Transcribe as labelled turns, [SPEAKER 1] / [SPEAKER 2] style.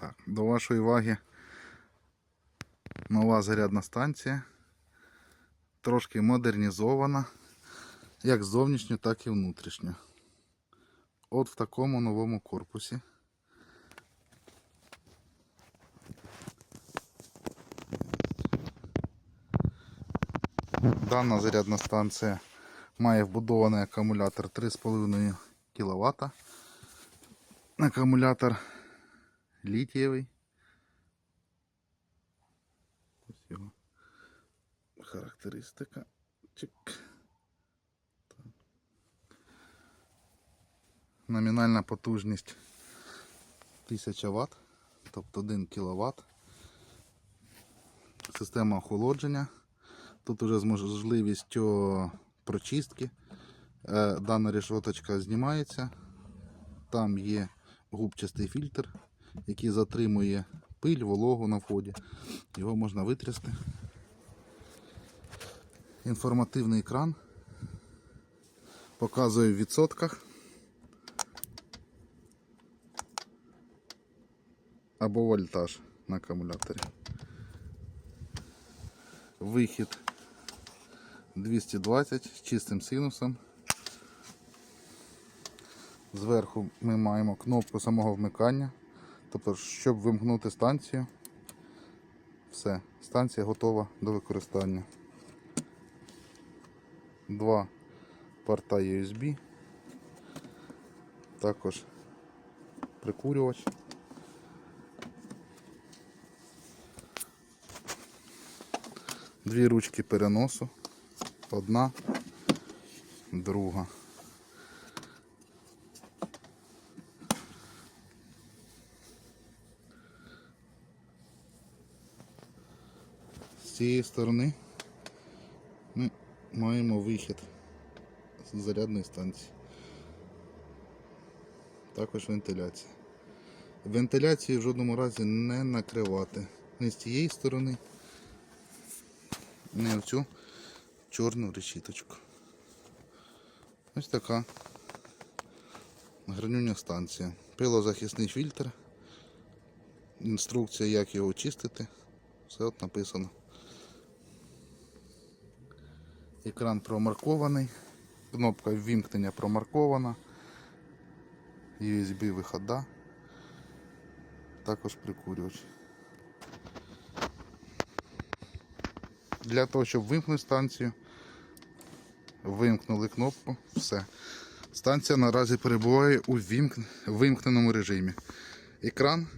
[SPEAKER 1] Так, до вашої уваги нова зарядна станція. Трошки модернізована, як зовнішньо, так і внутрішньо. От в такому новому корпусі. Дана зарядна станція має вбудований акумулятор 3,5 кВт. Акумулятор літієвий. Ось його характеристика. Чик. Так. Номінальна потужність 1000 Вт, тобто 1 кВт. Система охолодження. Тут уже з можливістю прочистки. Е, Дана решоточка знімається. Там є губчастий фільтр, який затримує пиль, вологу на вході. Його можна витрясти. Інформативний екран. Показує в відсотках. Або вольтаж на акумуляторі. Вихід 220 з чистим синусом. Зверху ми маємо кнопку самого вмикання. Тобто, щоб вимкнути станцію, все, станція готова до використання. Два порта USB, також прикурювач. Дві ручки переносу. Одна, друга. Цієї сторони ми маємо вихід з зарядної станції. Також вентиляція. Вентиляцію в жодному разі не накривати. Не з цієї сторони, не в цю чорну решіточку. Ось така гранюня станція. Пилозахисний фільтр. Інструкція, як його очистити. Все от написано. Екран промаркований. Кнопка ввімкнення промаркована. USB вихода. Також прикурювач. Для того, щоб вимкнути станцію, вимкнули кнопку, все. Станція наразі перебуває у вимкненому режимі. Екран